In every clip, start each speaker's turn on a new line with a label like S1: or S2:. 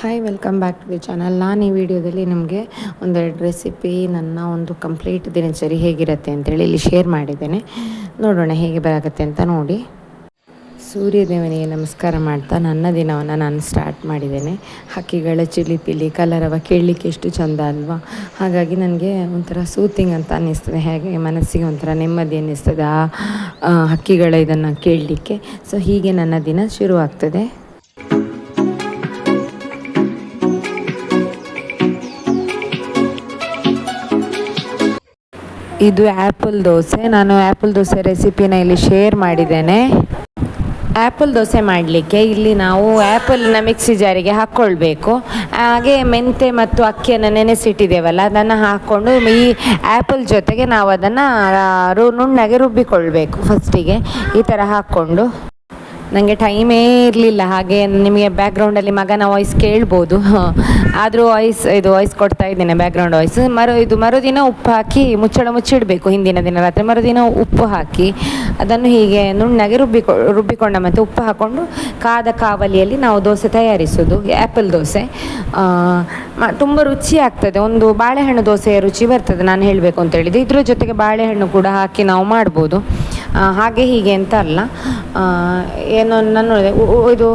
S1: Hi welcome back to the channel ನಾನು ಈ ವಿಡಿಯೋದಲ್ಲಿ ನಿಮಗೆ ಒಂದೆರಡು ರೆಸಿಪಿ ನನ್ನ ಒಂದು ಕಂಪ್ಲೀಟ್ ದಿನಚರಿ ಹೇಗಿರುತ್ತೆ ಅಂತೇಳಿ ಇಲ್ಲಿ ಶೇರ್ ಮಾಡಿದ್ದೇನೆ. ನೋಡೋಣ ಹೇಗೆ ಬರಾಗುತ್ತೆ ಅಂತ ನೋಡಿ. ಸೂರ್ಯದೇವನಿಗೆ ನಮಸ್ಕಾರ ಮಾಡ್ತಾ ನನ್ನ ದಿನವನ್ನು ನಾನು ಸ್ಟಾರ್ಟ್ ಮಾಡಿದ್ದೇನೆ. ಹಕ್ಕಿಗಳ ಚಿಲಿಪಿಲಿ ಕಲರವ ಕೇಳಲಿಕ್ಕೆ ಎಷ್ಟು ಚಂದ ಅಲ್ವಾ? ಹಾಗಾಗಿ ನನಗೆ ಒಂಥರ ಸೂತಿಂಗ್ ಅಂತ ಅನ್ನಿಸ್ತದೆ. ಹೇಗೆ ಮನಸ್ಸಿಗೆ ಒಂಥರ ನೆಮ್ಮದಿ ಅನ್ನಿಸ್ತದೆ ಆ ಹಕ್ಕಿಗಳ ಇದನ್ನು ಕೇಳಲಿಕ್ಕೆ. ಸೊ ಹೀಗೆ ನನ್ನ ದಿನ ಶುರುವಾಗ್ತದೆ. ಇದು ಆ್ಯಪಲ್ ದೋಸೆ. ನಾನು ಆ್ಯಪಲ್ ದೋಸೆ ರೆಸಿಪಿನ ಇಲ್ಲಿ ಶೇರ್ ಮಾಡಿದ್ದೇನೆ. ಆ್ಯಪಲ್ ದೋಸೆ ಮಾಡಲಿಕ್ಕೆ ಇಲ್ಲಿ ನಾವು ಆ್ಯಪಲ್ನ ಮಿಕ್ಸಿ ಜಾರಿಗೆ ಹಾಕ್ಕೊಳ್ಬೇಕು ಹಾಗೆ ಮೆಂತೆ ಮತ್ತು ಅಕ್ಕಿಯನ್ನು ನೆನೆಸಿಟ್ಟಿದ್ದೇವಲ್ಲ, ಅದನ್ನು ಹಾಕ್ಕೊಂಡು ಈ ಆ್ಯಪಲ್ ಜೊತೆಗೆ ನಾವು ಅದನ್ನು ರು ನುಣ್ಣಗೆ ರುಬ್ಬಿಕೊಳ್ಬೇಕು ಫಸ್ಟಿಗೆ. ಈ ಥರ ಹಾಕ್ಕೊಂಡು. ನನಗೆ ಟೈಮೇ ಇರಲಿಲ್ಲ. ಹಾಗೆ ನಿಮಗೆ ಬ್ಯಾಕ್ಗ್ರೌಂಡಲ್ಲಿ ಮಗನ ವಾಯ್ಸ್ ಕೇಳ್ಬೋದು. ಆದರೂ ವಾಯ್ಸ್ ಇದು ವಾಯ್ಸ್ ಕೊಡ್ತಾ ಇದ್ದೇನೆ ಬ್ಯಾಕ್ಗ್ರೌಂಡ್ ವಾಯ್ಸ್ ಮರು, ಇದು ಮರುದಿನ ಉಪ್ಪು ಹಾಕಿ ಮುಚ್ಚಳ ಮುಚ್ಚಿಡಬೇಕು ಹಿಂದಿನ ದಿನ ರಾತ್ರಿ. ಮರುದಿನ ಉಪ್ಪು ಹಾಕಿ ಅದನ್ನು ಹೀಗೆ ನುಣ್ಣಗೆ ರುಬ್ಬಿಕೊ ರುಬ್ಬಿಕೊಂಡ ಮತ್ತು ಉಪ್ಪು ಹಾಕ್ಕೊಂಡು ಕಾದ ಕಾವಲಿಯಲ್ಲಿ ನಾವು ದೋಸೆ ತಯಾರಿಸೋದು ಆ್ಯಪಲ್ ದೋಸೆ. ತುಂಬ ರುಚಿ ಆಗ್ತದೆ. ಒಂದು ಬಾಳೆಹಣ್ಣು ದೋಸೆಯ ರುಚಿ ಬರ್ತದೆ, ನಾನು ಹೇಳಬೇಕು ಅಂತ ಹೇಳಿದೆ ಇದರ ಜೊತೆಗೆ ಬಾಳೆಹಣ್ಣು ಕೂಡ ಹಾಕಿ ನಾವು ಮಾಡ್ಬೋದು. ಹಾಗೆ ಹೀಗೆ ಅಂತ ಅಲ್ಲ. ಏನೋ ನಾನು ಇದು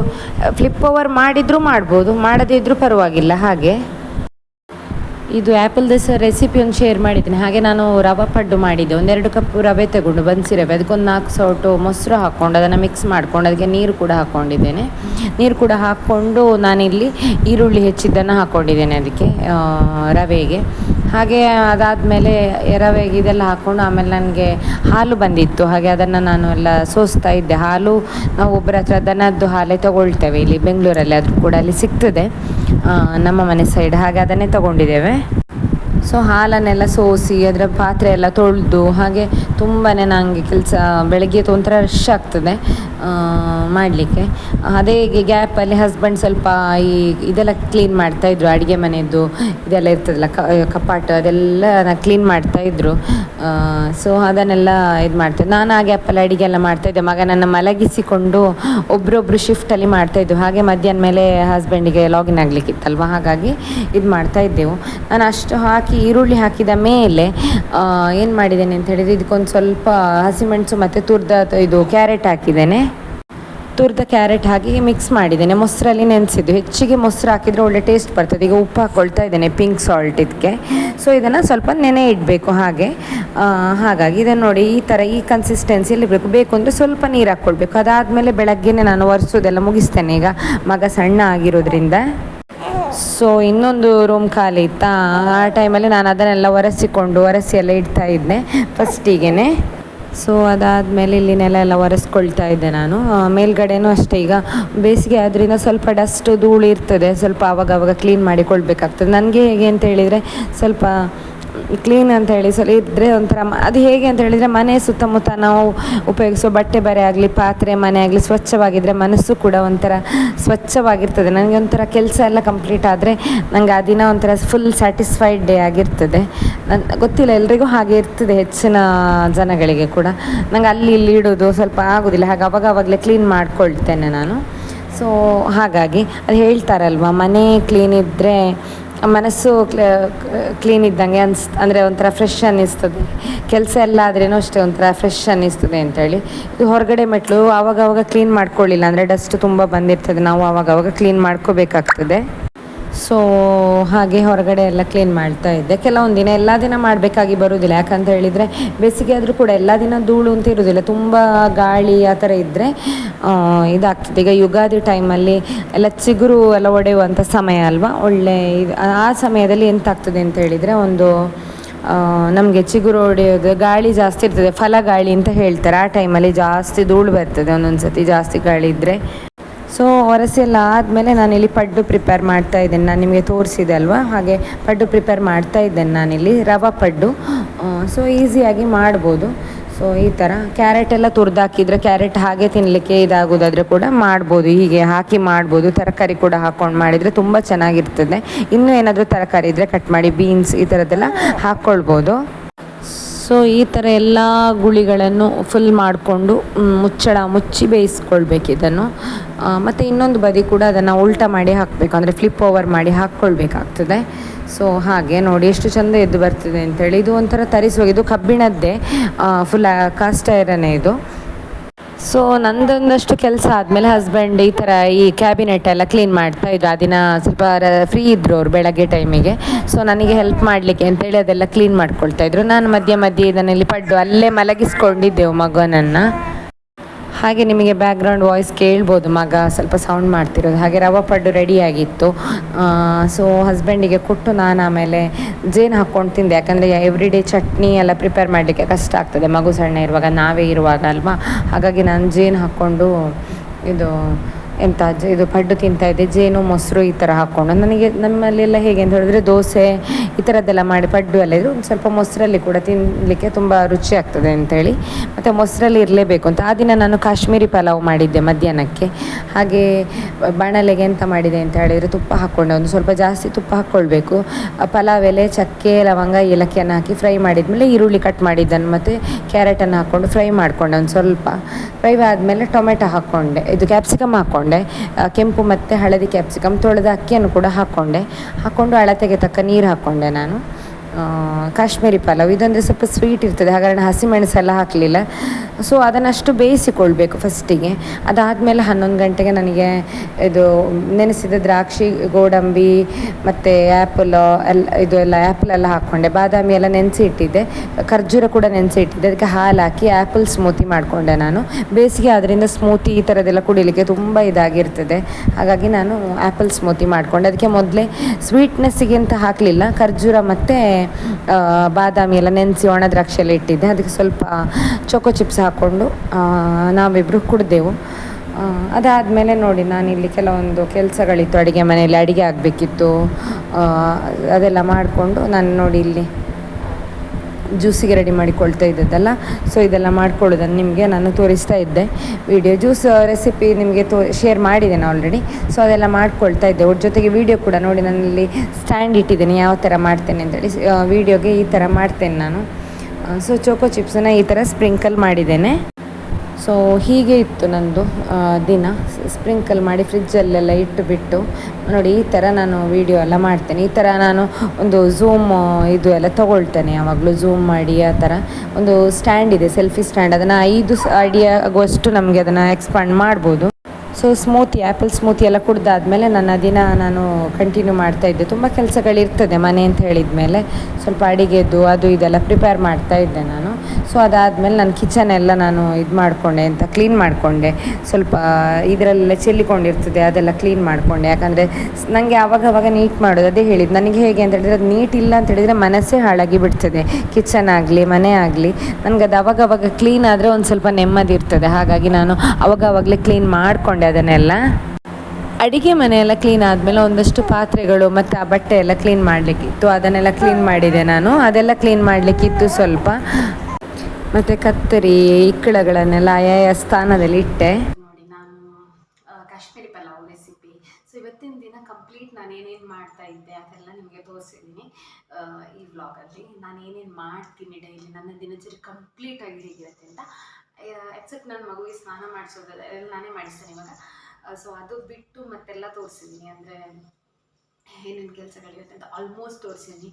S1: ಫ್ಲಿಪ್ ಓವರ್ ಮಾಡಿದರೂ ಮಾಡ್ಬೋದು, ಮಾಡದೇ ಇದ್ರೂ ಪರವಾಗಿಲ್ಲ. ಹಾಗೆ? ಇದು ಆ್ಯಪಲ್ ದಸ ರೆಸಿಪಿ ಒಂದು ಶೇರ್ ಮಾಡಿದ್ದೀನಿ. ಹಾಗೆ ನಾನು ರವೆ ಪಡ್ಡು ಮಾಡಿದ್ದೆ. ಒಂದೆರಡು ಕಪ್ ರವೆ ತಗೊಂಡು, ಬನ್ಸಿ ರವೆ. ಅದಕ್ಕೊಂದು ನಾಲ್ಕು ಸೌಟು ಮೊಸರು ಹಾಕ್ಕೊಂಡು, ಅದನ್ನು ಮಿಕ್ಸ್ ಮಾಡ್ಕೊಂಡು, ಅದಕ್ಕೆ ನೀರು ಕೂಡ ಹಾಕ್ಕೊಂಡಿದ್ದೇನೆ. ನೀರು ಕೂಡ ಹಾಕ್ಕೊಂಡು ನಾನಿಲ್ಲಿ ಈರುಳ್ಳಿ ಹೆಚ್ಚಿದ್ದನ್ನು ಹಾಕ್ಕೊಂಡಿದ್ದೇನೆ ಅದಕ್ಕೆ ರವೆಗೆ. ಹಾಗೆ ಅದಾದಮೇಲೆ ರವೆಗೆ ಇದೆಲ್ಲ ಹಾಕ್ಕೊಂಡು ಆಮೇಲೆ ನನಗೆ ಹಾಲು ಬಂದಿತ್ತು. ಹಾಗೆ ಅದನ್ನು ನಾನು ಎಲ್ಲ ಸೋಸ್ತಾ ಇದ್ದೆ. ಹಾಲು ನಾವು ಒಬ್ಬರ ಹತ್ರ ದನದ್ದು ಹಾಲೇ ತೊಗೊಳ್ತೇವೆ. ಇಲ್ಲಿ ಬೆಂಗಳೂರಲ್ಲಿ ಅದು ಕೂಡ ಅಲ್ಲಿ ಸಿಗ್ತದೆ. ನಮ್ಮ ಮನೆ ಸೈಡ್ ಹಾಗೆ ಅದನ್ನೇ ತಗೊಂಡಿದ್ದೇವೆ. ಸೊ ಹಾಲನ್ನೆಲ್ಲ ಸೋಸಿ, ಅದರ ಪಾತ್ರೆ ಎಲ್ಲ ತೊಳೆದು, ಹಾಗೆ ತುಂಬಾ ನನಗೆ ಕೆಲಸ, ಬೆಳಗ್ಗೆ ಒಂಥರ ರಶ್ ಆಗ್ತದೆ. ಮಾಡಲಿಕ್ಕೆ. ಅದೇ ಗ್ಯಾಪಲ್ಲಿ ಹಸ್ಬೆಂಡ್ ಸ್ವಲ್ಪ ಈ ಇದೆಲ್ಲ ಕ್ಲೀನ್ ಮಾಡ್ತಾಯಿದ್ರು ಅಡುಗೆ ಮನೆಯದ್ದು ಇದೆಲ್ಲ ಇರ್ತದಲ್ಲ ಕಪಾಟು ಅದೆಲ್ಲ ಕ್ಲೀನ್ ಮಾಡ್ತಾಯಿದ್ರು ಸೊ ಅದನ್ನೆಲ್ಲ ಇದು ಮಾಡ್ತೇವೆ ನಾನು ಆ ಗ್ಯಾಪಲ್ಲಿ ಅಡುಗೆ ಎಲ್ಲ ಮಾಡ್ತಾಯಿದ್ದೆ ಮಗನನ್ನು ಮಲಗಿಸಿಕೊಂಡು ಒಬ್ಬರೊಬ್ಬರು ಶಿಫ್ಟಲ್ಲಿ ಮಾಡ್ತಾಯಿದ್ದೆವು ಹಾಗೆ ಮಧ್ಯಾಹ್ನ ಮೇಲೆ ಹಸ್ಬೆಂಡಿಗೆ ಲಾಗಿನ್ ಆಗಲಿಕ್ಕಿತ್ತಲ್ವ? ಹಾಗಾಗಿ ಇದು ಮಾಡ್ತಾಯಿದ್ದೆವು ನಾನು ಅಷ್ಟು ಹಾಕಿ, ಈರುಳ್ಳಿ ಹಾಕಿದ ಮೇಲೆ ಏನು ಮಾಡಿದ್ದೇನೆ ಅಂತ ಹೇಳಿದರೆ, ಇದಕ್ಕೊಂದು ಸ್ವಲ್ಪ ಹಸಿಮೆಣಸು ಮತ್ತು ತುರ್ದ ಇದು ಕ್ಯಾರೆಟ್ ಹಾಕಿದ್ದೇನೆ. ತುರಿದ ಕ್ಯಾರೆಟ್ ಹಾಕಿ ಮಿಕ್ಸ್ ಮಾಡಿದ್ದೇನೆ. ಮೊಸರಲ್ಲಿ ನೆನೆಸಿದ್ದು. ಹೆಚ್ಚಿಗೆ ಮೊಸರು ಹಾಕಿದರೆ ಒಳ್ಳೆ ಟೇಸ್ಟ್ ಬರ್ತದೆ. ಈಗ ಉಪ್ಪು ಹಾಕ್ಕೊಳ್ತಾ ಇದ್ದೇನೆ ಪಿಂಕ್ ಸಾಲ್ಟ್ ಇದಕ್ಕೆ ಸೊ ಇದನ್ನು ಸ್ವಲ್ಪ ನೆನೆ ಇಡಬೇಕು ಹಾಗೆ. ಹಾಗಾಗಿ ಇದನ್ನು ನೋಡಿ ಈ ಥರ ಈ ಕನ್ಸಿಸ್ಟೆನ್ಸಿಯಲ್ಲಿ ಬೇಕು ಬೇಕು ಅಂದರೆ ಸ್ವಲ್ಪ ನೀರು ಹಾಕ್ಕೊಳ್ಬೇಕು ಅದಾದಮೇಲೆ ಬೆಳಗ್ಗೆನೇ ನಾನು ಒರೆಸೋದೆಲ್ಲ ಮುಗಿಸ್ತೇನೆ ಈಗ. ಮಗ ಸಣ್ಣ ಆಗಿರೋದ್ರಿಂದ. ಸೊ ಇನ್ನೊಂದು ರೂಮ್ ಖಾಲಿ ಇತ್ತಾ? ಆ ಟೈಮಲ್ಲಿ ನಾನು ಅದನ್ನೆಲ್ಲ ಒರೆಸಿಕೊಂಡು, ಒರೆಸಿ ಎಲ್ಲ ಇಡ್ತಾ ಇದ್ದೆ ಫಸ್ಟಿಗೆ ಸೊ ಅದಾದಮೇಲೆ ಇಲ್ಲಿ ನೆಲ ಎಲ್ಲ ಒರೆಸ್ಕೊಳ್ತಾ ಇದ್ದೆ ನಾನು. ಮೇಲ್ಗಡೆನೂ ಅಷ್ಟೇ. ಈಗ ಬೇಸಿಗೆ ಆದ್ದರಿಂದ ಸ್ವಲ್ಪ ಡಸ್ಟ್ ಧೂಳು ಇರ್ತದೆ. ಸ್ವಲ್ಪ ಆವಾಗ ಆವಾಗ ಕ್ಲೀನ್ ಮಾಡಿಕೊಳ್ಬೇಕಾಗ್ತದೆ. ನನಗೆ ಹೇಗೆ ಅಂತ ಹೇಳಿದರೆ ಸ್ವಲ್ಪ ಕ್ಲೀನ್ ಅಂತ ಹೇಳಿ ಸ್ವಲ್ಪ ಇದ್ದರೆ ಒಂಥರ ಅದು ಹೇಗೆ ಅಂತ ಹೇಳಿದರೆ ಮನೆ ಸುತ್ತಮುತ್ತ ನಾವು ಉಪಯೋಗಿಸೋ ಬಟ್ಟೆ ಬರೆ ಆಗಲಿ, ಪಾತ್ರೆ, ಮನೆ ಆಗಲಿ ಸ್ವಚ್ಛವಾಗಿದ್ದರೆ ಮನಸ್ಸು ಕೂಡ ಒಂಥರ ಸ್ವಚ್ಛವಾಗಿರ್ತದೆ. ನನಗೆ ಒಂಥರ ಕೆಲಸ ಎಲ್ಲ ಕಂಪ್ಲೀಟ್ ಆದರೆ ನನಗೆ ಆ ದಿನ ಒಂಥರ ಫುಲ್ ಸ್ಯಾಟಿಸ್ಫೈಡ್ ಡೇ ಆಗಿರ್ತದೆ. ನನ್ನ ಗೊತ್ತಿಲ್ಲ, ಎಲ್ರಿಗೂ ಹಾಗೆ ಇರ್ತದೆ ಹೆಚ್ಚಿನ ಜನಗಳಿಗೆ ಕೂಡ. ನಂಗೆ ಅಲ್ಲಿ ಇಲ್ಲಿ ಇಡೋದು ಸ್ವಲ್ಪ ಆಗೋದಿಲ್ಲ, ಹಾಗೆ ಅವಾಗ ಅವಾಗಲೇ ಕ್ಲೀನ್ ಮಾಡ್ಕೊಳ್ತೇನೆ ನಾನು. ಸೊ ಹಾಗಾಗಿ, ಅದು ಹೇಳ್ತಾರಲ್ವ, ಮನೆ ಕ್ಲೀನ್ ಇದ್ದರೆ ಮನಸ್ಸು ಕ್ಲೀನ್ ಇದ್ದಂಗೆ ಅನ್ಸ್, ಅಂದರೆ ಒಂಥರ ಫ್ರೆಶ್ ಅನ್ನಿಸ್ತದೆ. ಕೆಲಸ ಎಲ್ಲ ಆದ್ರೇನು ಅಷ್ಟೇ ಒಂಥರ ಫ್ರೆಶ್ ಅನ್ನಿಸ್ತದೆ ಅಂತೇಳಿ. ಇದು ಹೊರಗಡೆ ಮೆಟ್ಲು ಆವಾಗ ಆವಾಗ ಕ್ಲೀನ್ ಮಾಡ್ಕೊಳ್ಳಿಲ್ಲ ಅಂದರೆ ಡಸ್ಟ್ ತುಂಬ ಬಂದಿರ್ತದೆ. ನಾವು ಆವಾಗ ಆವಾಗ ಕ್ಲೀನ್ ಮಾಡ್ಕೋಬೇಕಾಗ್ತದೆ. ಸೊ ಹಾಗೆ ಹೊರಗಡೆ ಎಲ್ಲ ಕ್ಲೀನ್ ಮಾಡ್ತಾ ಇದ್ದೆ. ಕೆಲವೊಂದು ದಿನ ಎಲ್ಲ ದಿನ ಮಾಡಬೇಕಾಗಿ ಬರೋದಿಲ್ಲ. ಯಾಕಂತ ಹೇಳಿದರೆ, ಬೇಸಿಗೆ ಆದರೂ ಕೂಡ ಎಲ್ಲ ದಿನ ಧೂಳು ಅಂತ ಇರೋದಿಲ್ಲ. ತುಂಬ ಗಾಳಿ ಆ ಥರ ಇದ್ದರೆ ಇದಾಗ್ತದೆ. ಈಗ ಯುಗಾದಿ ಟೈಮಲ್ಲಿ ಎಲ್ಲ ಚಿಗುರು ಎಲ್ಲ ಒಡೆಯುವಂಥ ಸಮಯ ಅಲ್ವಾ? ಒಳ್ಳೆ ಆ ಸಮಯದಲ್ಲಿ ಎಂತಾಗ್ತದೆ ಅಂತ ಹೇಳಿದರೆ, ಒಂದು ನಮಗೆ ಚಿಗುರು ಹೊಡೆಯೋದು ಗಾಳಿ ಜಾಸ್ತಿ ಇರ್ತದೆ. ಫಲ ಗಾಳಿ ಅಂತ ಹೇಳ್ತಾರೆ. ಆ ಟೈಮಲ್ಲಿ ಜಾಸ್ತಿ ಧೂಳು ಬರ್ತದೆ ಒಂದೊಂದು ಸತಿ ಜಾಸ್ತಿ ಗಾಳಿ ಇದ್ದರೆ ಸೊ ಒರಸಿ ಎಲ್ಲ ಆದಮೇಲೆ ನಾನಿಲ್ಲಿ ಪಡ್ಡು ಪ್ರಿಪೇರ್ ಮಾಡ್ತಾ ಇದ್ದೇನೆ. ನಾನು ನಿಮಗೆ ತೋರಿಸಿದೆ ಅಲ್ವಾ? ಹಾಗೆ ಪಡ್ಡು ಪ್ರಿಪೇರ್ ಮಾಡ್ತಾ ಇದ್ದೇನೆ ನಾನಿಲ್ಲಿ ರವಾ ಪಡ್ಡು. ಸೊ ಈಸಿಯಾಗಿ ಮಾಡ್ಬೋದು. ಸೊ ಈ ಥರ ಕ್ಯಾರೆಟ್ ಎಲ್ಲ ತುರ್ದು ಹಾಕಿದರೆ ಕ್ಯಾರೆಟ್ ಹಾಗೆ ತಿನ್ನಲಿಕ್ಕೆ ಇದಾಗೋದಾದರೆ ಕೂಡ ಮಾಡ್ಬೋದು. ಹೀಗೆ ಹಾಕಿ ಮಾಡ್ಬೋದು. ತರಕಾರಿ ಕೂಡ ಹಾಕ್ಕೊಂಡು ಮಾಡಿದರೆ ತುಂಬ ಚೆನ್ನಾಗಿರ್ತದೆ. ಇನ್ನೂ ಏನಾದರೂ ತರಕಾರಿ ಇದ್ದರೆ ಕಟ್ ಮಾಡಿ ಬೀನ್ಸ್ ಈ ಥರದ್ದೆಲ್ಲ ಹಾಕ್ಕೊಳ್ಬೋದು ಸೊ ಈ ಥರ ಎಲ್ಲ ಗುಳಿಗಳನ್ನು ಫುಲ್ ಮಾಡಿಕೊಂಡು ಮುಚ್ಚಳ, ಮುಚ್ಚಿ ಬೇಯಿಸ್ಕೊಳ್ಬೇಕು ಇದನ್ನು. ಮತ್ತು ಇನ್ನೊಂದು ಬದಿ ಕೂಡ ಅದನ್ನು ಉಲ್ಟಾ ಮಾಡಿ ಹಾಕಬೇಕು. ಅಂದರೆ ಫ್ಲಿಪ್ ಓವರ್ ಮಾಡಿ ಹಾಕ್ಕೊಳ್ಬೇಕಾಗ್ತದೆ. ಸೊ ಹಾಗೆ ನೋಡಿ ಎಷ್ಟು ಚಂದ ಎದ್ದು ಬರ್ತದೆ ಅಂತೇಳಿ. ಇದು ಒಂಥರ ತರಿಸುವಾಗ, ಇದು ಕಬ್ಬಿಣದ್ದೇ ಫುಲ್ ಕಾಸ್ಟ್ ಐರನ್ನೇ ಇದು. ಸೊ ನಂದೊಂದಷ್ಟು ಕೆಲಸ ಆದಮೇಲೆ ಹಸ್ಬೆಂಡ್ ಈ ಥರ ಈ ಕ್ಯಾಬಿನೆಟ್ ಎಲ್ಲ ಕ್ಲೀನ್ ಮಾಡ್ತಾ ಇದ್ರು. ಆ ದಿನ ಸ್ವಲ್ಪ ಫ್ರೀ ಇದ್ದರು ಅವ್ರು ಬೆಳಗ್ಗೆ ಟೈಮಿಗೆ ಸೊ ನನಗೆ ಹೆಲ್ಪ್ ಮಾಡಲಿಕ್ಕೆ ಅಂತೇಳಿ ಅದೆಲ್ಲ ಕ್ಲೀನ್ ಮಾಡ್ಕೊಳ್ತಾ ಇದ್ರು. ನಾನು ಮಧ್ಯೆ ಮಧ್ಯೆ ಇದನ್ನಲ್ಲಿ ಪಡ್ಡು ಅಲ್ಲೇ ಮಲಗಿಸ್ಕೊಂಡಿದ್ದೆವು ಮಗನನ್ನು. ಹಾಗೆ ನಿಮಗೆ ಬ್ಯಾಕ್ಗ್ರೌಂಡ್ ವಾಯ್ಸ್ ಕೇಳ್ಬೋದು, ಮಗ ಸ್ವಲ್ಪ ಸೌಂಡ್ ಮಾಡ್ತಿರೋದು. ಹಾಗೆ ರವೆ ಪಡ್ಡು ರೆಡಿಯಾಗಿತ್ತು ಸೊ ಹಸ್ಬೆಂಡಿಗೆ ಕೊಟ್ಟು ನಾನು ಆಮೇಲೆ ಜೇನು ಹಾಕ್ಕೊಂಡು ತಿಂದೆ. ಯಾಕಂದರೆ ಎವ್ರಿ ಡೇ ಚಟ್ನಿ ಎಲ್ಲ ಪ್ರಿಪೇರ್ ಮಾಡಲಿಕ್ಕೆ ಕಷ್ಟ ಆಗ್ತದೆ. ಮಗು ಸಣ್ಣ ಇರುವಾಗ ನಾವೇ ಇರುವಾಗ ಅಲ್ವಾ? ಹಾಗಾಗಿ ನಾನು ಜೇನು ಹಾಕ್ಕೊಂಡು ಇದು ಎಂತ ಇದು ಪಡ್ಡು ತಿಂತಾ ಇದೆ ಜೇನು, ಮೊಸರು ಈ ಥರ ಹಾಕ್ಕೊಂಡು ನನಗೆ ನಮ್ಮಲ್ಲೆಲ್ಲ ಹೇಗೆ ಅಂತ ಹೇಳಿದ್ರೆ ದೋಸೆ ಈ ಥರದ್ದೆಲ್ಲ ಮಾಡಿ ಪಡ್ಡು ಎಲ್ಲ ಇದ್ರು ಸ್ವಲ್ಪ ಮೊಸರಲ್ಲಿ ಕೂಡ ತಿನ್ನಲಿಕ್ಕೆ ತುಂಬ ರುಚಿ ಆಗ್ತದೆ ಅಂತೇಳಿ. ಮತ್ತು ಮೊಸರಲ್ಲಿ ಇರಲೇಬೇಕು ಅಂತ. ಆ ದಿನ ನಾನು ಕಾಶ್ಮೀರಿ ಪಲಾವ್ ಮಾಡಿದ್ದೆ ಮಧ್ಯಾಹ್ನಕ್ಕೆ. ಹಾಗೆ ಬಾಣಲೆಗೆ ಎಂತ ಮಾಡಿದೆ ಅಂತ ಹೇಳಿದರೆ ತುಪ್ಪ ಹಾಕ್ಕೊಂಡೆ ಒಂದು ಸ್ವಲ್ಪ ಜಾಸ್ತಿ ತುಪ್ಪ ಹಾಕ್ಕೊಳ್ಬೇಕು ಪಲಾವ್ ಎಲೆ, ಚಕ್ಕೆ, ಲವಂಗ, ಏಲಕ್ಕಿಯನ್ನು ಹಾಕಿ ಫ್ರೈ ಮಾಡಿದ್ಮೇಲೆ ಈರುಳ್ಳಿ ಕಟ್ ಮಾಡಿದ್ದನ್ನು ಮತ್ತು ಕ್ಯಾರೆಟನ್ನು ಹಾಕ್ಕೊಂಡು ಫ್ರೈ ಮಾಡಿಕೊಂಡೆ. ಒಂದು ಸ್ವಲ್ಪ ಫ್ರೈ ಆದಮೇಲೆ ಟೊಮೆಟೊ ಹಾಕ್ಕೊಂಡೆ ಇದು ಕ್ಯಾಪ್ಸಿಕಮ್ ಹಾಕ್ಕೊಂಡೆ ಆ, ಕೆಂಪು ಮತ್ತು ಹಳದಿ ಕ್ಯಾಪ್ಸಿಕಮ್ ತೊಳೆದ ಅಕ್ಕಿಯನ್ನು ಕೂಡ ಹಾಕ್ಕೊಂಡೆ. ಹಾಕ್ಕೊಂಡು ಅಳತೆಗೆ ತಕ್ಕ ನೀರು ಹಾಕ್ಕೊಂಡೆ ನಾನು. ಕಾಶ್ಮೀರಿ ಪಲಾವ್. ಇದೊಂದು ಸ್ವಲ್ಪ ಸ್ವೀಟ್ ಇರ್ತದೆ. ಹಾಗಾಗಿ ಹಸಿಮೆಣಸೆಲ್ಲ ಹಾಕಲಿಲ್ಲ. ಸೊ ಅದನ್ನಷ್ಟು ಬೇಯಿಸಿಕೊಳ್ಬೇಕು ಫಸ್ಟಿಗೆ ಅದಾದಮೇಲೆ ಹನ್ನೊಂದು ಗಂಟೆಗೆ ನನಗೆ ಇದು ನೆನೆಸಿದ ದ್ರಾಕ್ಷಿ, ಗೋಡಂಬಿ ಮತ್ತು ಆ್ಯಪಲ್ ಎಲ್ಲ ಇದು ಎಲ್ಲ ಆ್ಯಪಲ್ ಎಲ್ಲ ಹಾಕ್ಕೊಂಡೆ. ಬಾದಾಮಿ ಎಲ್ಲ ನೆನೆಸಿ ಇಟ್ಟಿದ್ದೆ ಖರ್ಜೂರ ಕೂಡ ನೆನೆಸಿ ಇಟ್ಟಿದ್ದೆ ಅದಕ್ಕೆ ಹಾಲು ಹಾಕಿ ಆ್ಯಪಲ್ ಸ್ಮೂತಿ ಮಾಡಿಕೊಂಡೆ ನಾನು. ಬೇಸಿಗೆ ಅದರಿಂದ ಸ್ಮೂತಿ ಈ ಥರದ್ದೆಲ್ಲ ಕುಡಿಲಿಕ್ಕೆ ತುಂಬ ಇದಾಗಿರ್ತದೆ. ಹಾಗಾಗಿ ನಾನು ಆ್ಯಪಲ್ ಸ್ಮೂತಿ ಮಾಡಿಕೊಂಡೆ. ಅದಕ್ಕೆ ಮೊದಲೇ ಸ್ವೀಟ್ನೆಸ್ಸಿಗೆ ಅಂತ ಹಾಕಲಿಲ್ಲ. ಖರ್ಜೂರ ಮತ್ತು ಬಾದಾಮಿ ಎಲ್ಲ ನೆನೆಸಿ ಒಣ ದ್ರಾಕ್ಷಿ ಎಲ್ಲ ಇಟ್ಟಿದ್ದೆ. ಅದಕ್ಕೆ ಸ್ವಲ್ಪ ಚೊಕೊ ಚಿಪ್ಸ್ ಹಾಕ್ಕೊಂಡು ನಾವಿಬ್ಬರು ಕುಡಿದೆವು. ಅದಾದಮೇಲೆ ನೋಡಿ ನಾನಿಲ್ಲಿ ಕೆಲವೊಂದು ಕೆಲಸಗಳಿತ್ತು, ಅಡುಗೆ ಮನೆಯಲ್ಲಿ ಅಡುಗೆ ಆಗಬೇಕಿತ್ತು ಅದೆಲ್ಲ ಮಾಡಿಕೊಂಡು ನಾನು ನೋಡಿ ಇಲ್ಲಿ ಜ್ಯೂಸಿಗೆ ರೆಡಿ ಮಾಡಿಕೊಳ್ತಾ ಇದ್ದದ್ದಲ್ಲ. ಸೊ ಇದೆಲ್ಲ ಮಾಡ್ಕೊಳ್ಳೋದನ್ನು ನಿಮಗೆ ನಾನು ತೋರಿಸ್ತಾ ಇದ್ದೆ. ವಿಡಿಯೋ ಜ್ಯೂಸ್ ರೆಸಿಪಿ ನಿಮಗೆ ತೋ ಶೇರ್ ಮಾಡಿದ್ದೇನೆ ಆಲ್ರೆಡಿ ಸೊ ಅದೆಲ್ಲ ಮಾಡ್ಕೊಳ್ತಾ ಇದ್ದೆ. ಅವ್ರ ಜೊತೆಗೆ ವಿಡಿಯೋ ಕೂಡ ನೋಡಿ ನನ್ನಲ್ಲಿ ಸ್ಟ್ಯಾಂಡ್ ಇಟ್ಟಿದ್ದೀನಿ. ಯಾವ ಥರ ಮಾಡ್ತೇನೆ ಅಂತೇಳಿ. ವಿಡಿಯೋಗೆ ಈ ಥರ ಮಾಡ್ತೇನೆ ನಾನು. ಸೊ ಚೋಕೋ ಚಿಪ್ಸನ್ನು ಈ ಥರ ಸ್ಪ್ರಿಂಕಲ್ ಮಾಡಿದ್ದೇನೆ. ಸೊ ಹೀಗೆ ಇತ್ತು ನಂದು ದಿನ. ಸ್ಪ್ರಿಂಕಲ್ ಮಾಡಿ ಫ್ರಿಜ್ಜಲ್ಲೆಲ್ಲ ಇಟ್ಟು ಬಿಟ್ಟು ನೋಡಿ ಈ ಥರ ನಾನು ವೀಡಿಯೋ ಎಲ್ಲ ಮಾಡ್ತೇನೆ. ಈ ಥರ ನಾನು ಒಂದು ಝೂಮ್ ಇದು ಎಲ್ಲ ತೊಗೊಳ್ತೇನೆ. ಯಾವಾಗಲೂ ಝೂಮ್ ಮಾಡಿ, ಆ ಥರ. ಒಂದು ಸ್ಟ್ಯಾಂಡ್ ಇದೆ ಸೆಲ್ಫಿ ಸ್ಟ್ಯಾಂಡ್ ಅದನ್ನು ಐದು ಅಡಿ ಆಗುವಷ್ಟು ನಮಗೆ ಅದನ್ನು ಎಕ್ಸ್ಪಾಂಡ್ ಮಾಡ್ಬೋದು. ಸೊ ಸ್ಮೂತಿ ಆ್ಯಪಲ್ ಸ್ಮೂತಿ ಎಲ್ಲ ಕುಡ್ದಾದ್ಮೇಲೆ ನನ್ನ ದಿನ ನಾನು ಕಂಟಿನ್ಯೂ ಮಾಡ್ತಾ ಇದ್ದೆ. ತುಂಬ ಕೆಲಸಗಳಿರ್ತದೆ ಮನೆ ಅಂತ ಹೇಳಿದ ಮೇಲೆ ಸ್ವಲ್ಪ ಅಡುಗೆದ್ದು ಅದು ಇದೆಲ್ಲ ಪ್ರಿಪೇರ್ ಮಾಡ್ತಾ ಇದ್ದೆ ನಾನು. ಸೊ ಅದಾದಮೇಲೆ ನಾನು ಕಿಚನ್ ಎಲ್ಲ ನಾನು ಇದು ಮಾಡಿಕೊಂಡೆ ಅಂತ ಕ್ಲೀನ್ ಮಾಡಿಕೊಂಡೆ. ಸ್ವಲ್ಪ ಇದರಲ್ಲೆಲ್ಲ ಚೆಲ್ಲಿಕೊಂಡಿರ್ತದೆ, ಅದೆಲ್ಲ ಕ್ಲೀನ್ ಮಾಡಿಕೊಂಡೆ. ಯಾಕಂದರೆ ನನಗೆ ಆವಾಗವಾಗ ನೀಟ್ ಮಾಡೋದು ಅದೇ ಹೇಳಿದ್ದು ನನಗೆ ಹೇಗೆ ಅಂತ ಹೇಳಿದರೆ, ಅದು ನೀಟ್ ಇಲ್ಲ ಅಂತ ಹೇಳಿದರೆ ಮನಸ್ಸೇ ಹಾಳಾಗಿ ಬಿಡ್ತದೆ. ಕಿಚನ್ ಆಗಲಿ, ಮನೆ ಆಗಲಿ. ನನಗೆ ಅದು ಅವಾಗವಾಗ ಕ್ಲೀನ್ ಆದರೆ ಒಂದು ಸ್ವಲ್ಪ ನೆಮ್ಮದಿ ಇರ್ತದೆ. ಹಾಗಾಗಿ ನಾನು ಅವಾಗವಾಗಲೇ ಕ್ಲೀನ್ ಮಾಡಿಕೊಂಡೆ. ಅದನ್ನೆಲ್ಲ ಅಡಿಗೆ ಮನೆಯೆಲ್ಲ ಕ್ಲೀನ್ ಆದಮೇಲೆ ಒಂದಷ್ಟು ಪಾತ್ರೆಗಳು ಮತ್ತು ಆ ಬಟ್ಟೆ ಎಲ್ಲ ಕ್ಲೀನ್ ಮಾಡಲಿಕ್ಕಿತ್ತು. ಅದನ್ನೆಲ್ಲ ಕ್ಲೀನ್ ಮಾಡಿದೆ ನಾನು. ಅದೆಲ್ಲ ಕ್ಲೀನ್ ಮಾಡಲಿಕ್ಕಿತ್ತು ಸ್ವಲ್ಪ. ಮತ್ತು ಕತ್ತರಿ ಇಕ್ಕಳಗಳನ್ನೆಲ್ಲ ಆಯಾಯ ಸ್ಥಾನದಲ್ಲಿ ಇಟ್ಟೆ.
S2: ನೋಡಿ, ನಾನು ಕಾಶ್ಮೀರಿ ಪಲಾವ್ ರೆಸಿಪಿ ಸೊ ಇವತ್ತಿನ ದಿನ ಕಂಪ್ಲೀಟ್ ನಾನು ಏನೇನು ಮಾಡ್ತಾ ಇದ್ದೆ ಅದೆಲ್ಲ ನಿಮಗೆ ತೋರಿಸಿದ್ದೀನಿ ಈ ವ್ಲಾಗಲ್ಲಿ ನಾನು ಏನೇನು ಮಾಡ್ತೀನಿ ಡೈಲಿ ನನ್ನ ದಿನಚರಿ ಕಂಪ್ಲೀಟ್ ಆಗಿ ಹೇಗಿರುತ್ತೆ ಅಂತ. ಎಕ್ಸೆಪ್ಟ್ ನನ್ನ ಮಗುವಿಗೆ ಸ್ನಾನ ಮಾಡಿಸೋದೆಲ್ಲ ನಾನೇ ಮಾಡಿಸ್ತೇನೆ ಇವಾಗ. ಸೊ ಅದು ಬಿಟ್ಟು ಮತ್ತೆಲ್ಲ ತೋರಿಸಿದ್ದೀನಿ ಅಂದರೆ ಏನೇನು ಕೆಲಸಗಳಿರುತ್ತೆ ಅಂತ ಆಲ್ಮೋಸ್ಟ್ ತೋರಿಸಿದ್ದೀನಿ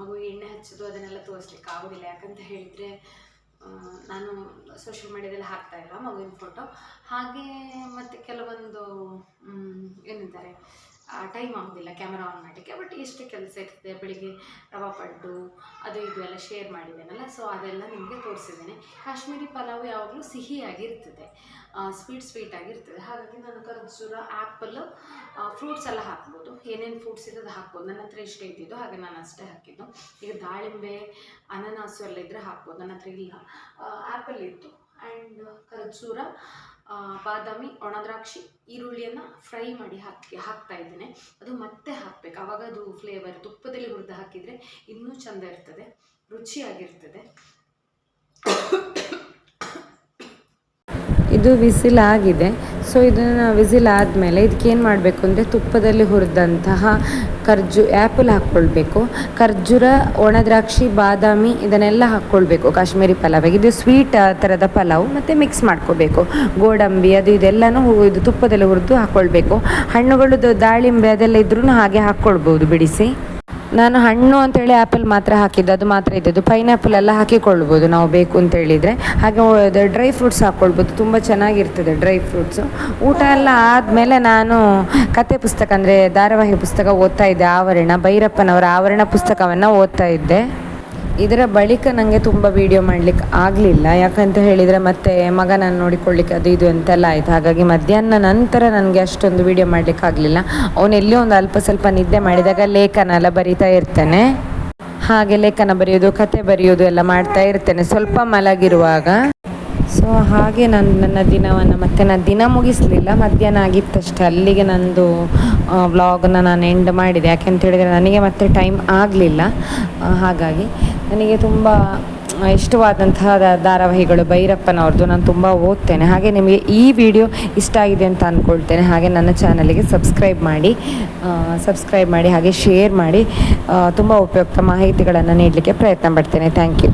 S2: ಮಗುವಿಗೆ ಎಣ್ಣೆ ಹಚ್ಚೋದು ಅದನ್ನೆಲ್ಲ ತೋರಿಸ್ಲಿಕ್ಕೆ ಆಗೋದಿಲ್ಲ. ಯಾಕಂತ ಹೇಳಿದರೆ ನಾನು ಸೋಷಿಯಲ್ ಮೀಡ್ಯಾದಲ್ಲಿ ಹಾಕ್ತಾ ಇಲ್ಲ ಮಗುವಿನ ಫೋಟೋ ಹಾಗೆ ಮತ್ತು ಕೆಲವೊಂದು ಏನಂತಾರೆ ಟೈಮ್ ಆಗೋದಿಲ್ಲ ಕ್ಯಾಮರಾ ಆನ್ ಮಾಡಲಿಕ್ಕೆ. ಬಟ್ ಎಷ್ಟು ಕೆಲಸ ಇರ್ತದೆ, ಬೆಳಿಗ್ಗೆ ರವಾ ಪಡ್ಡು, ಅದು ಇದು ಎಲ್ಲ ಶೇರ್ ಮಾಡಿದ್ದೇನಲ್ಲ ಸೊ ಅದೆಲ್ಲ ನಿಮಗೆ ತೋರಿಸಿದ್ದೇನೆ. ಕಾಶ್ಮೀರಿ ಪಲಾವ್ ಯಾವಾಗಲೂ ಸಿಹಿಯಾಗಿರ್ತದೆ ಸ್ವೀಟ್ ಸ್ವೀಟ್ ಆಗಿರ್ತದೆ. ಹಾಗಾಗಿ ನಾನು ಖರ್ಜೂರ ಆ್ಯಪಲ್ ಫ್ರೂಟ್ಸ್ ಎಲ್ಲ ಹಾಕ್ಬೋದು. ಏನೇನು ಫ್ರೂಟ್ಸ್ ಇದೆ ಅದು ಹಾಕ್ಬೋದು. ನನ್ನ ಹತ್ರ ಇಷ್ಟ ಇದ್ದಿದ್ದು, ಹಾಗೆ ನಾನು ಅಷ್ಟೇ ಹಾಕಿದ್ದು. ಈಗ ದಾಳಿಂಬೆ, ಅನನಾಸು ಎಲ್ಲ ಇದ್ದರೆ ಹಾಕ್ಬೋದು. ನನ್ನ ಹತ್ರ ಇಲ್ಲ. ಆ್ಯಪಲ್ ಇತ್ತು. ಆ್ಯಂಡ್ ಖರ್ಜೂರ ಬಾದಾಮಿ, ಒಣದ್ರಾಕ್ಷಿ, ಈರುಳ್ಳಿಯನ್ನು ಫ್ರೈ ಮಾಡಿ ಹಾಕಿ, ಹಾಕ್ತಾ ಇದ್ದೇನೆ. ಅದು ಮತ್ತೆ ಹಾಕ್ಬೇಕು. ಆವಾಗ ಅದು ಫ್ಲೇವರ್ ತುಪ್ಪದಲ್ಲಿ ಹುರಿದು ಹಾಕಿದರೆ ಇನ್ನೂ ಚೆಂದ ಇರ್ತದೆ. ರುಚಿಯಾಗಿರ್ತದೆ.
S1: ಇದು ವಿಸಿಲ್ ಆಗಿದೆ ಸೊ ಇದನ್ನು ವಿಸಿಲ್ ಆದಮೇಲೆ ಇದಕ್ಕೆ ಏನು ಮಾಡಬೇಕು ಅಂದರೆ ತುಪ್ಪದಲ್ಲಿ ಹುರಿದಂತಹ ಖರ್ಜು ಆ್ಯಪಲ್ ಹಾಕ್ಕೊಳ್ಬೇಕು. ಖರ್ಜೂರ, ಒಣದ್ರಾಕ್ಷಿ, ಬಾದಾಮಿ ಇದನ್ನೆಲ್ಲ ಹಾಕ್ಕೊಳ್ಬೇಕು. ಕಾಶ್ಮೀರಿ ಪಲಾವಿಗೆ. ಇದು ಸ್ವೀಟ್ ಥರದ ಪಲಾವ್ ಮತ್ತು ಮಿಕ್ಸ್ ಮಾಡ್ಕೋಬೇಕು. ಗೋಡಂಬಿ ಅದು ಇದೆಲ್ಲನೂ ಇದು ತುಪ್ಪದಲ್ಲಿ ಹುರಿದು ಹಾಕ್ಕೊಳ್ಬೇಕು. ಹಣ್ಣುಗಳದ್ದು ದಾಳಿಂಬೆ ಅದೆಲ್ಲ ಇದ್ರೂ ಹಾಗೆ ಹಾಕ್ಕೊಳ್ಬೋದು ಬಿಡಿಸಿ. ನಾನು ಹಣ್ಣು ಅಂತೇಳಿ ಆ್ಯಪಲ್ ಮಾತ್ರ ಹಾಕಿದ್ದು, ಅದು ಮಾತ್ರ ಇದ್ದದ್ದು. ಪೈನಾಪಲ್ ಎಲ್ಲ ಹಾಕಿಕೊಳ್ಬೋದು ನಾವು ಬೇಕು ಅಂತ ಹೇಳಿದರೆ. ಹಾಗೆ ಡ್ರೈ ಫ್ರೂಟ್ಸ್ ಹಾಕ್ಕೊಳ್ಬೋದು ತುಂಬ ಚೆನ್ನಾಗಿರ್ತದೆ ಡ್ರೈ ಫ್ರೂಟ್ಸು. ಊಟ ಎಲ್ಲ ಆದಮೇಲೆ ನಾನು ಕತೆ ಪುಸ್ತಕ ಅಂದರೆ ಧಾರಾವಾಹಿ ಪುಸ್ತಕ ಓದ್ತಾ ಇದ್ದೆ, ಆವರಣ, ಭೈರಪ್ಪನವರ ಆವರಣ ಪುಸ್ತಕವನ್ನು ಓದ್ತಾ ಇದ್ದೆ. ಇದರ ಬಳಿಕ ನನಗೆ ತುಂಬ ವೀಡಿಯೋ ಮಾಡಲಿಕ್ಕೆ ಆಗಲಿಲ್ಲ. ಯಾಕಂತ ಹೇಳಿದರೆ ಮತ್ತೆ ಮಗನನ್ನು ನೋಡಿಕೊಳ್ಳಿಕ್ಕೆ ಅದು ಇದು ಅಂತೆಲ್ಲ ಆಯಿತು. ಹಾಗಾಗಿ ಮಧ್ಯಾಹ್ನ ನಂತರ ನನಗೆ ಅಷ್ಟೊಂದು ವೀಡಿಯೋ ಮಾಡಲಿಕ್ಕೆ ಆಗಲಿಲ್ಲ. ಅವನು ಒಂದು ಅಲ್ಪ ಸ್ವಲ್ಪ ನಿದ್ದೆ ಮಾಡಿದಾಗ ಲೇಖನ ಎಲ್ಲ ಬರಿತಾ ಇರ್ತೇನೆ. ಹಾಗೆ ಲೇಖನ ಬರೆಯೋದು, ಕತೆ ಬರೆಯೋದು ಎಲ್ಲ ಮಾಡ್ತಾ ಇರ್ತೇನೆ. ಸ್ವಲ್ಪ ಮಲಗಿರುವಾಗ. ಸೊ ಹಾಗೆ ನಾನು, ನನ್ನ ದಿನವನ್ನು ಮತ್ತೆ ನಾನು ದಿನ ಮುಗಿಸಲಿಲ್ಲ. ಮಧ್ಯಾಹ್ನ ಆಗಿತ್ತಷ್ಟೇ ಅಲ್ಲಿಗೆ ನಂದು ವ್ಲಾಗ್ನ ನಾನು ಎಂಡ್ ಮಾಡಿದೆ. ಯಾಕೆಂತ ಹೇಳಿದರೆ ನನಗೆ ಮತ್ತೆ ಟೈಮ್ ಆಗಲಿಲ್ಲ. ಹಾಗಾಗಿ ನನಗೆ ತುಂಬ ಇಷ್ಟವಾದಂತಹ ಧಾರಾವಾಹಿಗಳು ಭೈರಪ್ಪನವ್ರದ್ದು ನಾನು ತುಂಬ ಓದ್ತೇನೆ. ಹಾಗೆ ನಿಮಗೆ ಈ ವಿಡಿಯೋ ಇಷ್ಟ ಆಗಿದೆ ಅಂತ ಅಂದ್ಕೊಳ್ತೇನೆ ಹಾಗೆ ನನ್ನ ಚಾನಲಿಗೆ ಸಬ್ಸ್ಕ್ರೈಬ್ ಮಾಡಿ ಸಬ್ಸ್ಕ್ರೈಬ್ ಮಾಡಿ, ಹಾಗೆ ಶೇರ್ ಮಾಡಿ ತುಂಬ ಉಪಯುಕ್ತ ಮಾಹಿತಿಗಳನ್ನು ನೀಡಲಿಕ್ಕೆ ಪ್ರಯತ್ನ ಪಡ್ತೇನೆ. Thank you.